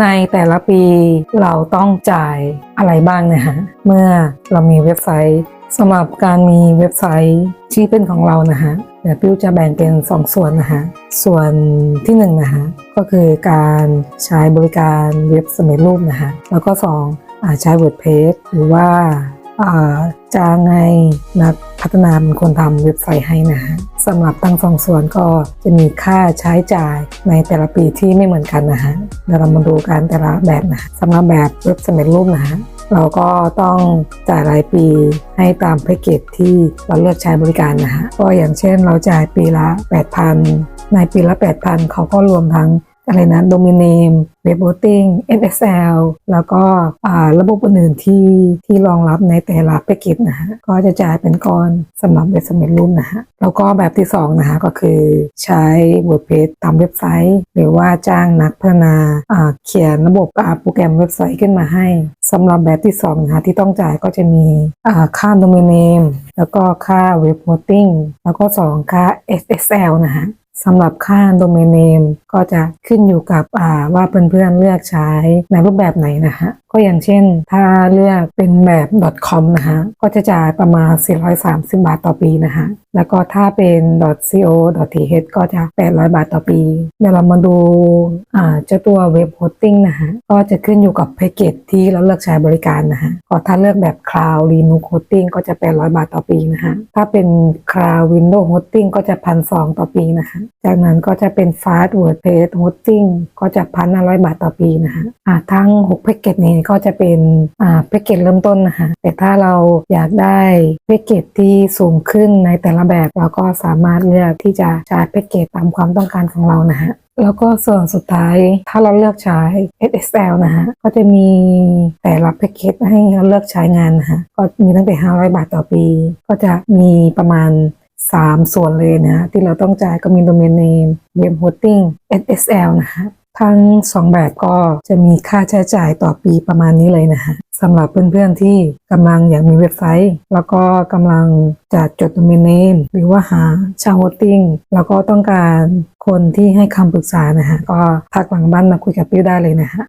ในแต่ละปีเราต้องจ่ายอะไรบ้างนะฮะเมื่อเรามีเว็บไซต์สำหรับการมีเว็บไซต์ที่เป็นของเรานะฮะเดี๋ยวปิ้วจะแบ่งเป็น 2 ส่วนนะฮะส่วนที่1นะฮะก็คือการใช้บริการเว็บสำเร็จรูปนะฮะแล้วก็ 2อ่าใช้ WordPress หรือว่า อ่าจะไงนักพัฒนาเป็นคนทำเว็บไซต์ให้นะฮะสำหรับทั้งสองส่วนก็จะมีค่าใช้จ่ายในแต่ละปีที่ไม่เหมือนกันนะฮะเดี๋ยวเรามาดูกันแต่ละแบบนะฮะสำหรับแบบเว็บสำเร็จรูปนะฮะเราก็ต้องจ่ายรายปีให้ตามแพ็กเกจที่เราเลือกใช้บริการนะฮะก็อย่างเช่นเราจ่ายปีละ 8,000 ในปีละ 8,000 เขาก็รวมทั้ง อะไรนะโดเมิเนมเว็บโ o ติ้ง SSL แล้วก็ระบบอื่นๆที่ที่รองรับในแต่ละแพ็กเกจนะฮะก็จะจ่ายเป็นก้อนสำหรับเว็บสำเร็จรูปนะฮะแล้วก็แบบที่2นะฮะก็คือใช้ WordPress ทำเว็บไซต์ หรือว่าจ้างนักพัฒนาเขียนระบบโปรแกรมเว็บไซต์ขึ้นมาให้สำหรับแบบที่2นะฮะที่ต้องจ่ายก็จะมีค่าโดเมิเนมแล้วก็ค่าเว็บโ o ติ้งแล้วก็สองค่า SSL นะฮะ สำหรับค่าโดเมนเนมก็จะขึ้นอยู่กับว่าเพื่อนๆเลือกใช้ในรูปแบบไหนนะฮะ ก็อย่างเช่น ถ้าเลือกเป็นแบบ .com นะฮะก็จะจ่ายประมาณ 430 บาทต่อปีนะฮะแล้วก็ถ้าเป็น .co .th ก็จะ 800 บาทต่อปี เดี๋ยวเรามาดูอ่าเจ้าตัวเว็บโฮสติ้งนะฮะก็จะขึ้นอยู่กับแพ็กเกจที่เราเลือกใช้บริการนะฮะก็ถ้าเลือกแบบ Cloud Linux Hosting ก็จะ 800 บาทต่อปีนะฮะถ้าเป็น Cloud Windows Hosting ก็จะ1,200ต่อปีนะฮะจากนั้นก็จะเป็น Fast WordPress Hosting ก็จะ1,500บาทต่อปีนะฮะอ่าทั้ง 6 แพ็กเกจนี้ก็จะเป็นอ่าแพ็กเกจเริ่มต้นนะฮะแต่ถ้าเราอยากได้แพ็กเกจที่สูงขึ้นในแต่ละแบบเราก็สามารถเลือกที่จะใช้แพ็กเกจตามความต้องการของเรานะฮะแล้วก็ส่วนสุดท้ายถ้าเราเลือกใช้ SSL นะฮะก็จะมีแต่ละแพ็กเกจให้เราเลือกใช้งานนะฮะก็มีตั้งแต่ 500 บาทต่อปี ก็จะมีประมาณ 3 ส่วนเลยนะฮะที่เราต้องจ่ายก็มี Domain Name Web Hosting SSL นะฮะ ทั้ง 2 แบบก็จะมีค่าใช้จ่ายต่อปีประมาณนี้เลยนะฮะสำหรับเพื่อนๆที่กำลังอยากมีเว็บไซต์ แล้วก็กำลังจะจดโดเมนเนมหรือว่าหาชาวโฮสติ้งแล้วก็ต้องการคนที่ให้คำปรึกษานะฮะก็ทักหลังบ้านมาคุยกับปิ้วได้เลยนะฮะ